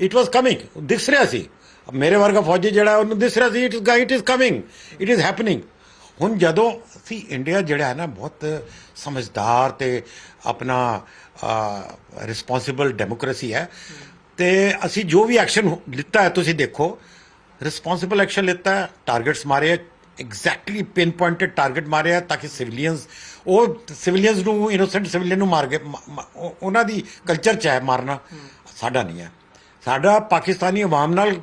It was coming ਦਿਸ ਰਿਹਾ ਸੀ ਮੇਰੇ ਵਰਗਾ ਫੌਜੀ ਜਿਹੜਾ ਉਹਨੂੰ ਦਿਸ ਰਿਹਾ ਸੀ it is it is coming it is happening ਹੁਣ ਜਦੋਂ ਅਸੀਂ ਇੰਡੀਆ ਜਿਹੜਾ ਹੈ ਨਾ ਬਹੁਤ ਸਮਝਦਾਰ ਤੇ ਆਪਣਾ ਰਿਸਪੌਂਸਿਬਲ ਡੈਮੋਕ੍ਰੇਸੀ ਹੈ ਤੇ ਅਸੀਂ ਜੋ ਵੀ ਐਕਸ਼ਨ ਲਿੱਤਾ ਹੈ ਤੁਸੀਂ ਦੇਖੋ ਰਿਸਪੌਂਸਿਬਲ ਐਕਸ਼ਨ ਲਿੱਤਾ ਹੈ ਟਾਰਗੇਟਸ ਮਾਰੇ ਐਗਜ਼ੈਕਟਲੀ ਪਿਨ ਪੁਆਇੰਟਡ ਟਾਰਗੇਟ ਮਾਰਿਆ ਤਾਂ ਕਿ ਸਿਵਿਲੀਅਨਸ ਉਹ ਸਿਵਿਲੀਅਨਸ ਨੂੰ ਇਨੋਸੈਂਟ ਸਿਵਿਲੀਅਨ ਨੂੰ ਮਾਰ ਕੇ ਉਹਨਾਂ ਦੀ ਕਲਚਰ ਚ ਹੈ ਮਾਰਨਾ ਸਾਡਾ ਨਹੀਂ ਹੈ ਸਾਡਾ ਪਾਕਿਸਤਾਨੀ ਆਵਾਮ ਨਾਲ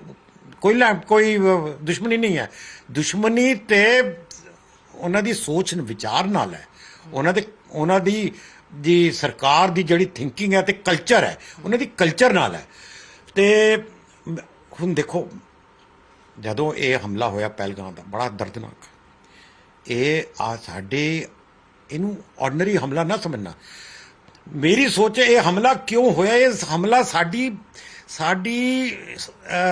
ਕੋਈ ਲੈ- ਕੋਈ ਦੁਸ਼ਮਣੀ ਨਹੀਂ ਹੈ। ਦੁਸ਼ਮਣੀ ਤੇ ਉਹਨਾਂ ਦੀ ਸੋਚ ਵਿਚਾਰ ਨਾਲ ਹੈ। ਉਹਨਾਂ ਦੇ, ਉਹਨਾਂ ਦੀ ਦੀ ਸਰਕਾਰ ਦੀ ਜਿਹੜੀ ਥਿੰਕਿੰਗ ਹੈ ਤੇ ਕਲਚਰ ਹੈ, ਉਹਨਾਂ ਦੀ ਕਲਚਰ ਨਾਲ ਹੈ। ਤੇ ਹੁਣ ਦੇਖੋ, ਜਦੋਂ ਇਹ ਹਮਲਾ ਹੋਇਆ ਪਹਿਲਗਾਮ ਦਾ, ਬੜਾ ਦਰਦਨਾਕ। ਇਹ ਆ ਸਾਡੇ, ਇਹਨੂੰ ਆਰਡੀਨਰੀ ਹਮਲਾ ਨਾ ਸਮਝਣਾ। ਮੇਰੀ ਸੋਚ ਇਹ ਹਮਲਾ ਕਿਉਂ ਹੋਇਆ? ਇਹ ਹਮਲਾ ਸਾਡੀ ਸਾਡੀ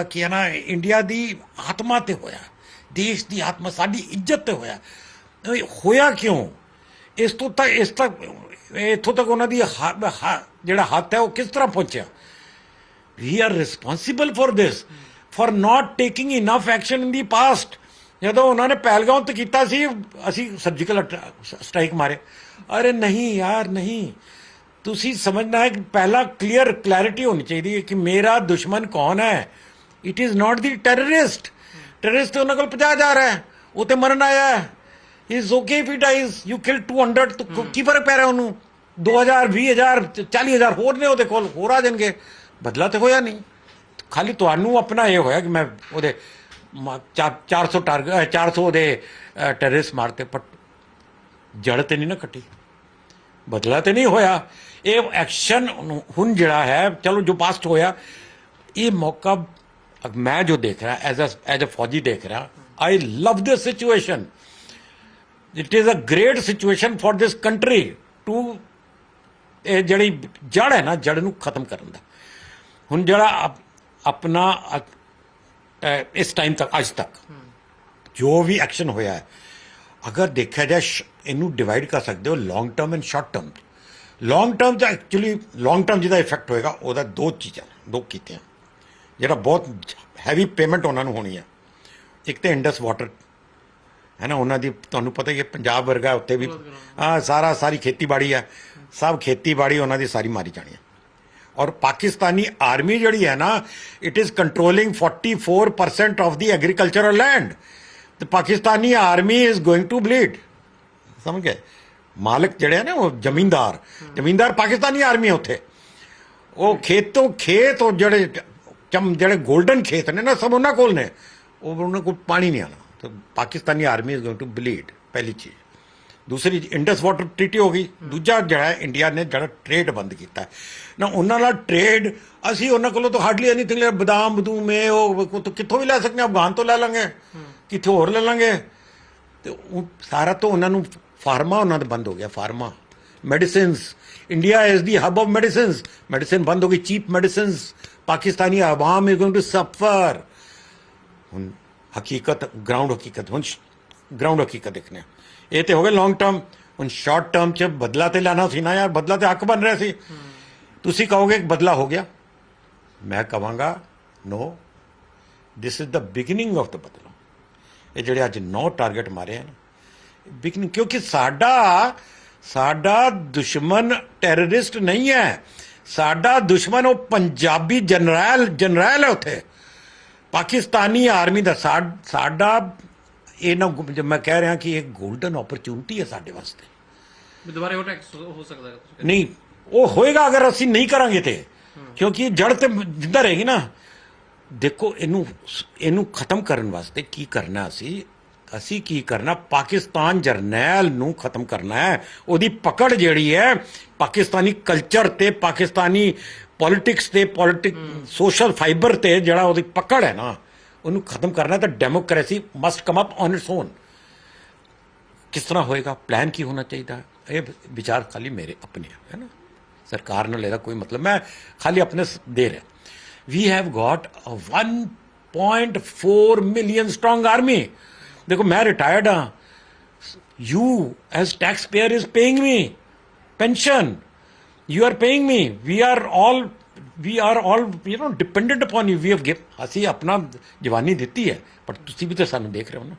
ਕੀ ਹੈ ਨਾ, ਇੰਡੀਆ ਦੀ ਆਤਮਾ ਤੇ ਹੋਇਆ। ਦੇਸ਼ ਦੀ ਆਤਮਾ, ਸਾਡੀ ਇੱਜ਼ਤ ਤੇ ਹੋਇਆ। ਹੋਇਆ ਕਿਉਂ? ਇਸ ਤੋਂ ਤੱਕ ਇਸ ਤੱਕ, ਇੱਥੋਂ ਤੱਕ ਉਹਨਾਂ ਦੀ ਹ- ਜਿਹੜਾ ਹੱਥ ਹੈ, ਉਹ ਕਿਸ ਤਰ੍ਹਾਂ ਪਹੁੰਚਿਆ? We are responsible for this for not taking enough action in the past ਜਦੋਂ ਉਹਨਾਂ ਨੇ ਪਹਿਲਗਾਮ ਤੇ ਕੀਤਾ ਸੀ, ਅਸੀਂ ਸਰਜੀਕਲ ਸਟ੍ਰਾਈਕ ਮਾਰੇ। ਅਰੇ ਨਹੀਂ ਯਾਰ, ਨਹੀਂ। ਤੁਸੀਂ ਸਮਝਣਾ ਹੈ ਕਿ ਪਹਿਲਾਂ ਕਲੀਅਰ ਕਲੈਰਿਟੀ ਹੋਣੀ ਚਾਹੀਦੀ ਹੈ ਕਿ ਮੇਰਾ ਦੁਸ਼ਮਣ ਕੌਣ ਹੈ? It is not the terrorist terrorist ਉਹਨਾਂ ਕੋਲ 50000 ਹੈ। ਉਹ ਤੇ ਮਰਨ ਆਇਆ ਹੈ। Is okay if dies you kill 200 ਤਾਂ ਕੀ ਫ਼ਰਕ ਪੈ ਰਿਹਾ ਉਹਨੂੰ? 2000 20000 40000 ਹੋਰ ਨੇ ਉਹਦੇ ਕੋਲ ਹੋਰ ਆ ਜਾਣਗੇ। ਬਦਲਾ ਤੇ ਹੋਇਆ ਨਹੀਂ। ਖਾਲੀ ਤੁਹਾਨੂੰ ਆਪਣਾ ਇਹ ਹੋਇਆ ਕਿ ਮੈਂ ਉਹਦੇ ਮ- ਚਾ- 400 ਟਾਰਗੇਟ 400 ਉਹਦੇ ਟੈਰਰਿਸਟ ਮਾਰਤੇ ਪਰ ਜੜ ਤੇ ਨਹੀਂ ਨਾ ਕੱਟੀ। ਬਦਲਾ ਤੇ ਨਹੀਂ ਹੋਇਆ। ਇਹ ਐਕਸ਼ਨ ਹੁਣ ਜਿਹੜਾ ਹੈ, ਚਲੋ ਜੋ ਪਾਸਟ ਹੋਇਆ, ਇਹ ਮੌਕਾ ਮੈਂ ਜੋ ਦੇਖ ਰਿਹਾ ਐਜ਼ ਐਜ਼ ਅ ਫੌਜੀ ਦੇਖ ਰਿਹਾ I love this situation it is a great situation for this country to ਇਹ ਜਿਹੜੀ ਜੜ ਹੈ ਨਾ ਜੜ ਨੂੰ ਖਤਮ ਕਰਨ ਦਾ। ਹੁਣ ਜਿਹੜਾ ਆਪਣਾ ਇਸ ਟਾਈਮ ਤੱਕ, ਅੱਜ ਤੱਕ, ਜੋ ਵੀ ਐਕਸ਼ਨ ਹੋਇਆ ਹੈ, ਅਗਰ ਦੇਖਿਆ ਜਾਏ ਇਹਨੂੰ ਡਿਵਾਈਡ ਕਰ ਸਕਦੇ ਹੋ long term and short term long term the actually long term ਜਿਹਦਾ ਇਫੈਕਟ ਹੋਏਗਾ ਉਹਦਾ ਦੋ ਚੀਜ਼ਾਂ ਦੋ ਕੀਤੀਆਂ। ਜਿਹੜਾ ਬਹੁਤ ਹੈਵੀ ਪੇਮੈਂਟ ਉਹਨਾਂ ਨੂੰ ਹੋਣੀ ਹੈ ਇੱਕ ਤੇ ਇੰਡਸ ਵਾਟਰ ਹੈ ਨਾ ਉਹਨਾਂ ਦੀ ਤੁਹਾਨੂੰ ਪਤਾ ਹੀ ਹੈ ਪੰਜਾਬ ਵਰਗਾ ਉੱਤੇ ਵੀ ਆ ਸਾਰਾ ਸਾਰੀ ਖੇਤੀਬਾੜੀ ਹੈ ਸਭ ਖੇਤੀਬਾੜੀ ਉਹਨਾਂ ਦੀ ਸਾਰੀ ਮਾਰੀ ਜਾਣੀ ਹੈ ਔਰ ਪਾਕਿਸਤਾਨੀ ਆਰਮੀ ਜਿਹੜੀ ਹੈ ਨਾ it is controlling 44% of the agricultural land ਤੇ Pakistani army is going to bleed ਸਮਝ ਗਏ? ਮਾਲਕ ਜਿਹੜੇ ਆ ਨਾ, ਉਹ ਜ਼ਮੀਂਦਾਰ ਜ਼ਮੀਂਦਾਰ ਪਾਕਿਸਤਾਨੀ ਆਰਮੀ ਹੈ ਉੱਥੇ। ਉਹ ਖੇਤੋਂ ਖੇਤ, ਉਹ ਜਿਹੜੇ ਚਮ, ਜਿਹੜੇ 골ਡਨ ਖੇਤ ਨੇ ਨਾ, ਸਭ ਉਹਨਾਂ ਕੋਲ ਨੇ। ਉਹ ਉਹਨਾਂ ਕੋਲ ਪਾਣੀ ਨਹੀਂ ਆਣਾ ਤਾਂ Pakistani army is going to bleed ਪਹਿਲੀ ਚੀਜ਼। ਦੂਸਰੀ ਇੰਡਸ ਵਾਟਰ ਟ੍ਰੀਟੀ ਹੋ ਗਈ। ਦੂਜਾ ਜਿਹੜਾ ਇੰਡੀਆ ਨੇ ਜਿਹੜਾ ਟ੍ਰੇਡ ਬੰਦ ਕੀਤਾ। ਨਾ, ਉਹਨਾਂ ਨਾਲ ਟ੍ਰੇਡ ਅਸੀਂ ਉਹਨਾਂ ਕੋਲੋਂ ਤਾਂ ਹਾਰਡਲੀ ਐਨੀਥਿੰਗ ਲੈ, ਬਦਾਮ, ਬਦੂਮ, ਇਹ, ਉਹ ਕਿੱਥੋਂ ਵੀ ਲੈ ਸਕਦੇ ਹਾਂ? ਅਫਗਾਨ ਤੋਂ ਲੈ ਲਾਂਗੇ। ਕਿੱਥੇ ਹੋਰ ਲੈ ਲਾਂਗੇ? ਤੇ ਉਹ ਸਾਰਾ ਤੋਂ ਉਹਨਾਂ ਨੂੰ ਫਾਰਮਾ ਉਹਨਾਂ ਦਾ ਬੰਦ ਹੋ ਗਿਆ, pharma. Medicines India is the hub of medicines medicine ਬੰਦ ਹੋ ਗਈ ਚੀਪ ਮੈਡੀਸਿਨਸ ਪਾਕਿਸਤਾਨੀ ਆਵਾਮ ਇਜ਼ ਗੋਇੰਗ ਟੂ ਸਫਰ ਹੁਣ ਹਕੀਕਤ ਗਰਾਊਂਡ ਹਕੀਕਤ, ਹੁਣ ਗਰਾਊਂਡ ਹਕੀਕਤ ਦੇਖਨੇ ਇਹ ਤੇ ਹੋ ਗਿਆ ਲੌਂਗ ਟਰਮ ਹੁਣ ਸ਼ਾਰਟ ਟਰਮ ਚ ਬਦਲਾ ਤੇ ਲੈਣਾ ਸੀ ਨਾ ਯਾਰ, ਬਦਲਾ ਤੇ ਹੱਕ ਬਣ ਰਿਹਾ ਸੀ। ਤੁਸੀਂ ਕਹੋਗੇ ਕਿ ਬਦਲਾ ਹੋ ਗਿਆ? ਮੈਂ ਕਹਾਂਗਾ no this is the beginning of the ਬਦਲਾ। ਇਹ ਜਿਹੜੇ ਅੱਜ ਨੌ ਟਾਰਗੇਟ ਮਾਰੇ ਹਨ ਬਿਗਨਿੰਗ ਕਿਉਂਕਿ ਸਾਡਾ ਸਾਡਾ ਦੁਸ਼ਮਣ ਟੈਰਰਿਸਟ ਨਹੀਂ ਹੈ। ਸਾਡਾ ਦੁਸ਼ਮਣ ਉਹ ਪੰਜਾਬੀ ਜਨਰਲ ਜਨਰਲ ਹੈ ਉੱਥੇ। ਪਾਕਿਸਤਾਨੀ ਆਰਮੀ ਦਾ ਸਾਡਾ ਇਹ ਨਾ ਮੈਂ ਕਹਿ ਰਿਹਾ ਕਿ ਇਹ 골ਡਨ ਓਪਰਚੁਨਿਟੀ ਹੈ ਸਾਡੇ ਵਾਸਤੇ। ਦੁਬਾਰਾ ਉਹ ਟੈਕਸ ਹੋ ਸਕਦਾ ਨਹੀਂ ਉਹ ਹੋਏਗਾ ਅਗਰ ਅਸੀਂ ਨਹੀਂ ਕਰਾਂਗੇ ਤੇ। ਕਿਉਂਕਿ ਜੜ ਤੇ ਜਿੰਦਾ ਰਹੇਗੀ ਨਾ। ਦੇਖੋ ਇਹਨੂੰ ਇਹਨੂੰ ਖਤਮ ਕਰਨ ਵਾਸਤੇ ਕੀ ਕਰਨਾ ਅਸੀਂ? ਅਸੀਂ ਕੀ ਕਰਨਾ? ਪਾਕਿਸਤਾਨ ਜਰਨੈਲ ਨੂੰ ਖਤਮ ਕਰਨਾ ਹੈ। ਉਹਦੀ ਪਕੜ ਜਿਹੜੀ ਹੈ ਪਾਕਿਸਤਾਨੀ ਕਲਚਰ ਤੇ ਪਾਕਿਸਤਾਨੀ ਪੋਲਿਟਿਕਸ ਤੇ ਪੋਲਿਟਿਕ ਸੋਸ਼ਲ ਫਾਈਬਰ ਤੇ ਜਿਹੜਾ ਉਹਦੀ ਪਕੜ ਹੈ ਨਾ ਉਹਨੂੰ ਖਤਮ ਕਰਨਾ ਤਾਂ democracy must come up on its own ਕਿਸ ਤਰ੍ਹਾਂ ਹੋਏਗਾ? ਪਲਾਨ ਕੀ ਹੋਣਾ ਚਾਹੀਦਾ? ਇਹ ਵਿਚਾਰ ਖਾਲੀ ਮੇਰੇ ਆਪਣੇ ਹੈ ਨਾ? ਸਰਕਾਰ ਨਾਲ ਇਹਦਾ ਕੋਈ ਮਤਲਬ ਮੈਂ ਖਾਲੀ ਆਪਣੇ ਦੇ ਰਿਹਾ। We have got a 1.4 million strong army ਦੇਖੋ ਮੈਂ ਰਿਟਾਇਰਡ ਹਾਂ you as taxpayer is paying me pension you are paying me we are all we are all you know dependent upon you we have give ਅਸੀਂ ਆਪਣਾ ਜਵਾਨੀ ਦਿੱਤੀ ਹੈ ਪਰ ਤੁਸੀਂ ਵੀ ਤਾਂ ਸਾਨੂੰ ਦੇਖ ਰਹੇ ਹੋ ਨਾ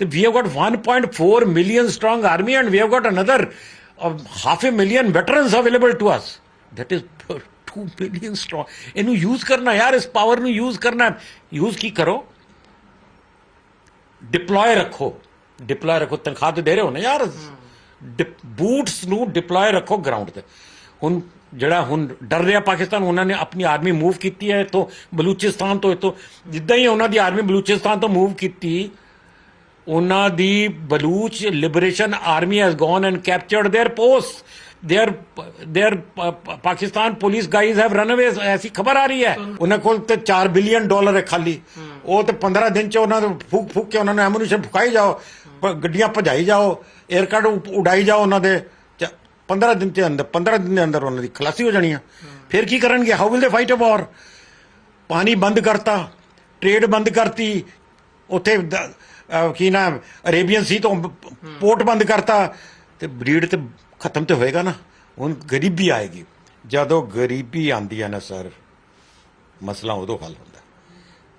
ਤੇ we have got 1.4 million strong army and we have got another uh, half a million veterans available to us that is 2 million strong ਇਹਨੂੰ ਯੂਜ਼ ਕਰਨਾ ਯਾਰ ਇਸ ਪਾਵਰ ਨੂੰ ਯੂਜ਼ ਕਰਨਾ ਯੂਜ਼ ਕੀ ਕਰੋ ਡਿਪਲੋਏ ਰੱਖੋ ਡਿਪਲੋਏ ਰੱਖੋ ਤਨਖਾਹ ਤੇ ਦੇ ਰਹੇ ਹੋ ਨਾ ਯਾਰ ਬੂਟਸ ਨੂੰ ਡਿਪਲੋਏ ਰੱਖੋ ਗਰਾਊਂਡ ਤੇ ਹੁਣ ਜਿਹੜਾ ਹੁਣ ਡਰ ਰਿਹਾ ਪਾਕਿਸਤਾਨ ਉਹਨਾਂ ਨੇ ਆਪਣੀ ਆਰਮੀ ਮੂਵ ਕੀਤੀ ਹੈ ਤੋਂ ਬਲੂਚਿਸਤਾਨ ਤੋਂ ਇਤੋਂ ਜਿੱਦਾਂ ਹੀ ਉਹਨਾਂ ਦੀ ਆਰਮੀ ਬਲੂਚਿਸਤਾਨ ਤੋਂ ਮੂਵ ਕੀਤੀ ਉਹਨਾਂ ਦੀ Baloch liberation army has gone and captured their post there there Pakistan police guys have run away ਐਸੀ ਖਬਰ ਆ ਰਹੀ ਹੈ ਉਹਨਾਂ ਕੋਲ ਤੇ 4 ਬਿਲੀਅਨ ਡਾਲਰ ਹੈ ਖਾਲੀ ਉਹ ਤੇ 15 ਦਿਨ ਚ ਉਹਨਾਂ ਨੂੰ ਫੂਕ ਫੂਕ ਕੇ ਉਹਨਾਂ ਨੂੰ ਐਮੂਨੀਸ਼ਨ ਫੁਕਾਈ ਜਾਓ ਗੱਡੀਆਂ ਭਜਾਈ ਜਾਓ 에ਅਰਕਾਰਡ ਉਡਾਈ ਜਾਓ ਉਹਨਾਂ ਦੇ 15 ਦਿਨ ਦੇ ਅੰਦਰ 15 ਦਿਨ ਦੇ ਅੰਦਰ ਉਹਨਾਂ ਦੀ ਖਲਾਸੀ ਹੋ ਜਾਣੀ ਆ ਫਿਰ ਕੀ ਕਰਨਗੇ how will they fight a war ਪਾਣੀ ਬੰਦ ਕਰਤਾ ਟ੍ਰੇਡ ਬੰਦ ਕਰਤੀ ਉੱਥੇ ਕੀ ਨਾਮ ਅਰੇਬੀਅਨ ਸੀ ਤੋਂ ਪੋਰਟ ਬੰਦ ਕਰਤਾ ਤੇ ਬਰੀਡ ਤੇ ਖਤਮ ਤੇ ਹੋਏਗਾ ਨਾ, ਹੁਣ ਗਰੀਬੀ ਆਏਗੀ। ਜਦੋਂ ਗਰੀਬੀ ਆਂਦੀ ਹੈ ਨਾ ਸਰ, ਮਸਲਾ ਉਦੋਂ ਹੱਲ ਹੁੰਦਾ।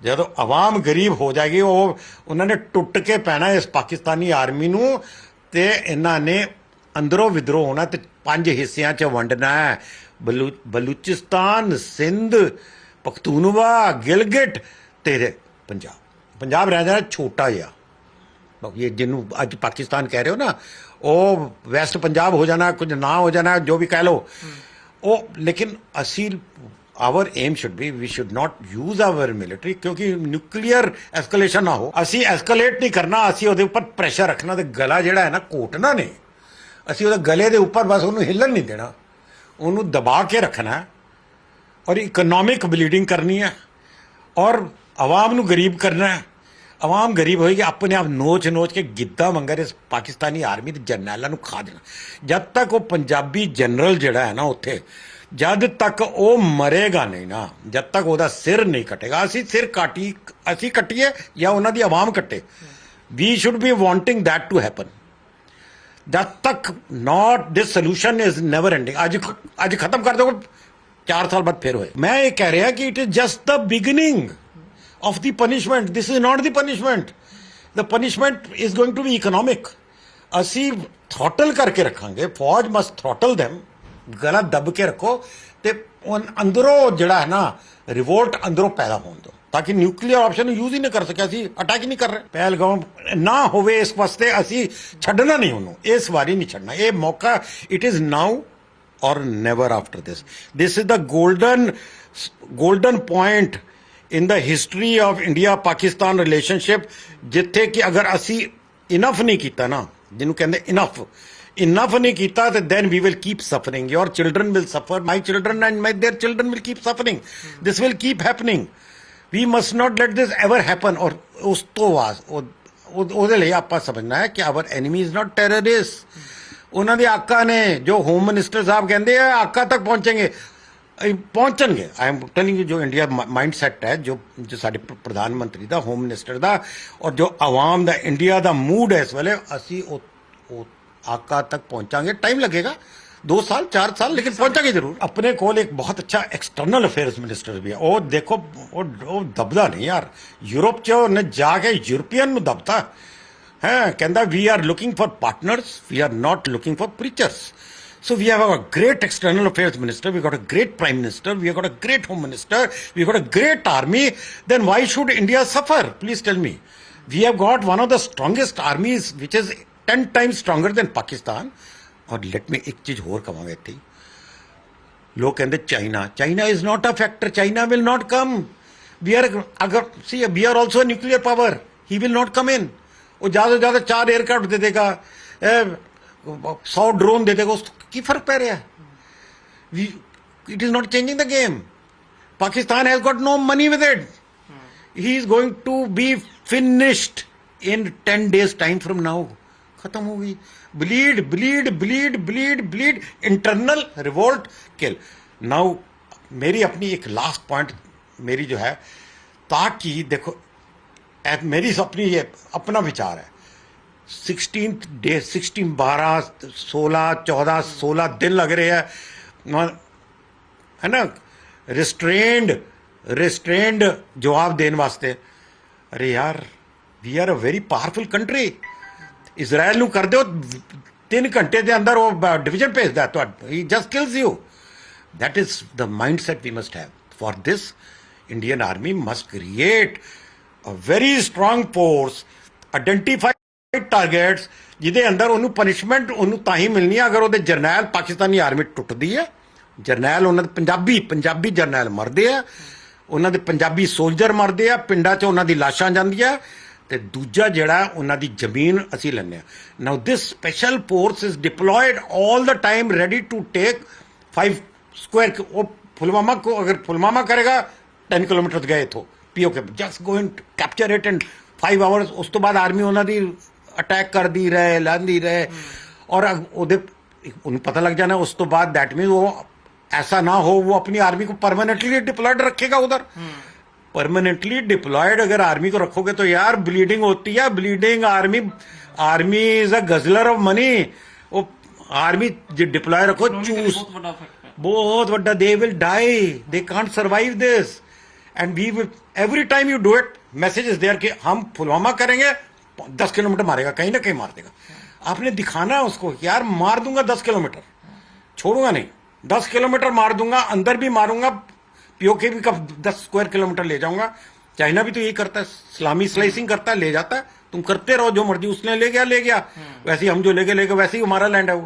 ਜਦੋਂ ਆਵਾਮ ਗਰੀਬ ਹੋ ਜਾਏਗੀ, ਉਹ ਉਹਨਾਂ ਨੇ ਟੁੱਟ ਕੇ ਪੈਣਾ ਇਸ ਪਾਕਿਸਤਾਨੀ ਆਰਮੀ ਨੂੰ ਤੇ ਇਹਨਾਂ ਨੇ ਅੰਦਰੋਂ ਵਿਦਰੋਹ ਹੋਣਾ ਤੇ ਪੰਜ ਹਿੱਸਿਆਂ 'ਚ ਵੰਡਣਾ ਹੈ। ਬਲੂ, ਬਲੂਚਿਸਤਾਨ, ਸਿੰਧ, ਪਖਤੂਨਵਾ, ਗਿਲਗਿਟ ਤੇ ਪੰਜਾਬ। ਪੰਜਾਬ ਰਹਿ ਜਾਣਾ ਛੋਟਾ ਜਿਹਾ। ਬਾਕੀ ਇਹ ਜਿਹਨੂੰ ਅੱਜ ਪਾਕਿਸਤਾਨ ਕਹਿ ਰਹੇ ਹੋ ਨਾ, ਉਹ ਵੈਸਟ ਪੰਜਾਬ ਹੋ ਜਾਣਾ, ਕੁਝ ਨਾ ਹੋ ਜਾਣਾ, ਜੋ ਵੀ ਕਹਿ ਲੋ ਉਹ, ਲੇਕਿਨ ਅਸੀਂ our aim should be we should not use our military ਕਿਉਂਕਿ ਨਿਊਕਲੀਅਰ ਐਸਕੇਲੇਸ਼ਨ ਨਾ ਹੋ। ਅਸੀਂ ਐਸਕੇਲੇਟ ਨਹੀਂ ਕਰਨਾ, ਅਸੀਂ ਉਹਦੇ ਉੱਪਰ ਪ੍ਰੈਸ਼ਰ ਰੱਖਣਾ ਤੇ ਗਲਾ ਜਿਹੜਾ ਹੈ ਨਾ ਘੋਟਣਾ ਨਹੀਂ। ਅਸੀਂ ਉਹਦੇ ਗਲੇ ਦੇ ਉੱਪਰ ਬਸ ਉਹਨੂੰ ਹਿੱਲਣ ਨਹੀਂ ਦੇਣਾ। ਉਹਨੂੰ ਦਬਾ ਕੇ ਰੱਖਣਾ ਔਰ ਇਕਨੋਮਿਕ ਬਲੀਡਿੰਗ ਕਰਨੀ ਹੈ ਔਰ ਆਵਾਮ ਨੂੰ ਗਰੀਬ ਕਰਨਾ ਹੈ। ਆਵਾਮ ਗਰੀਬ ਹੋਏਗੀ, ਆਪਣੇ ਆਪ ਨੋਚ ਨੋਚ ਕੇ ਗਿੱਧਾ ਮੰਗਰ ਇਸ ਪਾਕਿਸਤਾਨੀ ਆਰਮੀ ਦੇ ਜਰਨੈਲਾਂ ਨੂੰ ਖਾ ਦੇਣਾ। ਜਦ ਤੱਕ ਉਹ ਪੰਜਾਬੀ ਜਨਰਲ ਜਿਹੜਾ ਹੈ ਨਾ ਉੱਥੇ, ਜਦ ਤੱਕ ਉਹ ਮਰੇਗਾ ਨਹੀਂ ਨਾ, ਜਦ ਤੱਕ ਉਹਦਾ ਸਿਰ ਨਹੀਂ ਕਟੇਗਾ, ਅਸੀਂ ਸਿਰ ਕਾਟੀ, ਅਸੀਂ ਕੱਟੀਏ ਜਾਂ ਉਹਨਾਂ ਦੀ ਆਵਾਮ ਕੱਟੇ। We should be wanting that to happen ਜਦ ਤੱਕ not this solution is never ending ਅੱਜ ਅੱਜ ਖਤਮ ਕਰ ਦੋਗੇ 4 ਸਾਲ ਬਾਅਦ ਫਿਰ ਹੋਏ। ਮੈਂ ਇਹ ਕਹਿ ਰਿਹਾ ਕਿ it is just the beginning of the punishment this is not the punishment the punishment is going to be economic ਅਸੀਂ ਥ੍ਰੋਟਲ ਕਰਕੇ ਰੱਖਾਂਗੇ, ਫੌਜ ਮਸਟ ਥ੍ਰੋਟਲ them, ਗਲਾ ਦੱਬ ਕੇ ਰੱਖੋ ਤੇ ਅੰਦਰੋਂ ਜਿਹੜਾ ਹੈ ਨਾ ਰਿਵੋਲਟ ਅੰਦਰੋਂ ਪੈਦਾ ਹੋਣ ਦਿਓ, ਤਾਂ ਕਿ ਨਿਊਕਲੀਅਰ ਆਪਸ਼ਨ ਨੂੰ ਯੂਜ਼ ਹੀ ਨਹੀਂ ਕਰ ਸਕਿਆ ਅਸੀਂ ਅਟੈਕ ਹੀ ਨਹੀਂ ਕਰ ਰਹੇ। ਪਹਿਲਗਾਮ ਨਾ ਹੋਵੇ ਇਸ ਵਾਸਤੇ ਅਸੀਂ ਛੱਡਣਾ ਨਹੀਂ ਉਹਨੂੰ, ਇਸ ਵਾਰੀ ਨਹੀਂ ਛੱਡਣਾ। ਇਹ ਮੌਕਾ it is now or never after ਦਿਸ This is the golden golden point in the history of India Pakistan relationship ਜਿੱਥੇ ਕਿ ਅਗਰ ਅਸੀਂ ਇਨਫ ਨਹੀਂ ਕੀਤਾ ਨਾ ਜਿਹਨੂੰ ਕਹਿੰਦੇ ਇਨਫ ਇਨਫ ਨਹੀਂ ਕੀਤਾ ਤੇ then we will keep suffering your children will ਸਫਰ ਮਾਈ children and my there children will keep suffering this will keep happening we must not light this ever happen ਔਰ ਉਸ ਤੋਂ ਬਾਅਦ ਉਹਦੇ ਲਈ ਆਪਾਂ ਸਮਝਣਾ ਹੈ ਕਿ our enemy is not terrorist ਉਹਨਾਂ ਦੇ ਆਕਾ ਨੇ ਜੋ ਹੋਮ ਮਿਨਿਸਟਰ ਸਾਹਿਬ ਕਹਿੰਦੇ ਆ ਆਕਾ ਤੱਕ ਪਹੁੰਚेंगे ਅਹ ਪਹੁੰਚਣਗੇ ਆਈ ਐਮ ਟੈਲਿੰਗ ਯੂ ਜੋ ਇੰਡੀਆ ਮਾਈਂਡ ਸੈਟ ਹੈ ਜੋ ਜੋ ਸਾਡੇ ਪ੍ਰ- ਪ੍ਰਧਾਨ ਮੰਤਰੀ ਦਾ ਹੋਮ ਮਿਨਿਸਟਰ ਦਾ ਔਰ ਜੋ ਆਵਾਮ ਦਾ ਇੰਡੀਆ ਦਾ ਮੂਡ ਹੈ ਇਸ ਵੇਲੇ ਅਸੀਂ ਉਹ ਉਹ ਆਕਾ ਤੱਕ ਪਹੁੰਚਾਂਗੇ ਟਾਈਮ ਲੱਗੇਗਾ 2 ਸਾਲ 4 ਸਾਲ ਲੇਕਿਨ ਪਹੁੰਚਾਂਗੇ ਜ਼ਰੂਰ ਆਪਣੇ ਕੋਲ ਇੱਕ ਬਹੁਤ ਅੱਛਾ ਐਕਸਟਰਨਲ ਅਫੇਅਰਸ ਮਿਨਿਸਟਰ ਵੀ ਹੈ ਉਹ ਦੇਖੋ ਉਹ ਉਹ ਦਬਦਾ ਨਹੀਂ ਯਾਰ ਯੂਰਪ ਚ ਉਹਨੇ ਜਾ ਕੇ ਯੂਰਪੀਅਨ ਨੂੰ ਦਬਤਾ ਹੈ ਕਹਿੰਦਾ we are looking for partners So we have a great external affairs minister, we've got a great prime minister, we've got a great home minister, we've got a great army. Then why should India suffer? Please tell me. We have got one of the strongest armies, which is 10 times stronger than Pakistan. और let me एक चीज़ और Look थी the China. China is not a factor. China will not come. We are, agar, see, we are also a nuclear power. He will not come in. वो ज़्यादा से ज़्यादा चार एयरक्राफ्ट दे देगा सौ ड्रोन दे देगा उसको की फ़र्क पै रहा है? It is not changing the game Pakistan has got no money with it he is going to be finished in ten days time from now खत्म हो गई। Bleed bleed bleed bleed bleed internal revolt kill now मेरी अपनी एक last point मेरी जो है ताकि देखो मेरी अपनी ये अपना विचार है। सिक्सटीन डे सिक्सटीन बारह सोलह चौदह सोलह दिन लग रहे हैं न- है ना ਰਿਸਟ੍ਰੇਨਡ ਰਿਸਟ੍ਰੇਨਡ ਜਵਾਬ ਦੇਣ ਵਾਸਤੇ ਅਰੇ ਯਾਰ we are a very powerful country Israel ਨੂੰ ਕਰ ਦਿਓ 3 ਘੰਟੇ ਦੇ ਅੰਦਰ ਉਹ ਡਿਵੀਜ਼ਨ ਭੇਜਦਾ ਤੁਹਾਡਾ ਹੀ just kills you that is the mindset we must have for this indian army must create a very strong force identify targets ਜਿਹਦੇ ਅੰਦਰ ਉਹਨੂੰ ਪਨਿਸ਼ਮੈਂਟ ਉਹਨੂੰ ਤਾਂ ਹੀ ਮਿਲਣੀ ਆ, ਅਗਰ ਉਹਦੇ ਜਰਨੈਲ ਪਾਕਿਸਤਾਨੀ ਆਰਮੀ ਟੁੱਟਦੀ ਹੈ। ਜਰਨੈਲ ਉਹਨਾਂ ਦੇ ਪੰਜਾਬੀ ਪੰਜਾਬੀ ਜਰਨੈਲ ਮਰਦੇ ਆ। ਉਹਨਾਂ ਦੇ ਪੰਜਾਬੀ ਸੋਲਜਰ ਮਰਦੇ ਆ, ਪਿੰਡਾਂ 'ਚ ਉਹਨਾਂ ਦੀ ਲਾਸ਼ਾਂ ਜਾਂਦੀਆਂ ਤੇ ਦੂਜਾ ਜਿਹੜਾ ਉਹਨਾਂ ਦੀ ਜ਼ਮੀਨ ਅਸੀਂ ਲੈਂਦੇ ਆ। Now this special force is deployed all the time ready to take 5 square ਉਹ ਫੁਲਵਾਮਾ ਕੋ ਅਗਰ ਫੁਲਵਾਮਾ ਕਰੇਗਾ 10 ਕਿਲੋਮੀਟਰ ਗਏ ਇਥੋਂ। PoK just go and capture it and 5 hours ਉਸ ਤੋਂ ਬਾਅਦ ਆਰਮੀ ਉਹਨਾਂ ਦੀ ਅਟੈਕ ਕਰਦੀ ਰਹੇ ਲਾਂਦੀ ਰਹੇ ਔਰ ਉਹਦੇ ਉਹਨੂੰ ਪਤਾ ਲੱਗ ਜਾਣਾ ਉਸ ਤੋਂ ਬਾਅਦ ਦੈਟ ਮੀਨ ਉਹ ਐਸਾ ਨਾ ਹੋ ਉਹ ਆਪਣੀ ਆਰਮੀ को परमानेंटली डिप्लॉयड रखेगा उधर परमानेंटली डिप्लॉयड अगर आर्मी को रखोगे तो यार ब्लीडिंग होती है bleeding army army is a guzzler of money वो आर्मी जो डिप्लॉय रखो चूस बहुत बड़ा they will die they can't survive this and we will every time you do it message is there कि हम पुलवामा करेंगे दस किलोमीटर मारेगा कहीं ना कहीं मार देगा। आपने दिखाना है उसको यार मार दूँगा दस किलोमीटर। छोड़ूँगा नहीं। दस किलोमीटर मार दूँगा अंदर भी मारूँगा पीओके भी कब दस स्क्वायर किलोमीटर ले जाऊँगा। चाइना भी तो यही करता है इस्लामी स्लाइसिंग करता है ले जाता है। तुम करते रहो जो मर्ज़ी उसने ले गया ले गया। वैसे ही हम जो ले गए ले गए वैसे ही हमारा लैंड है वो।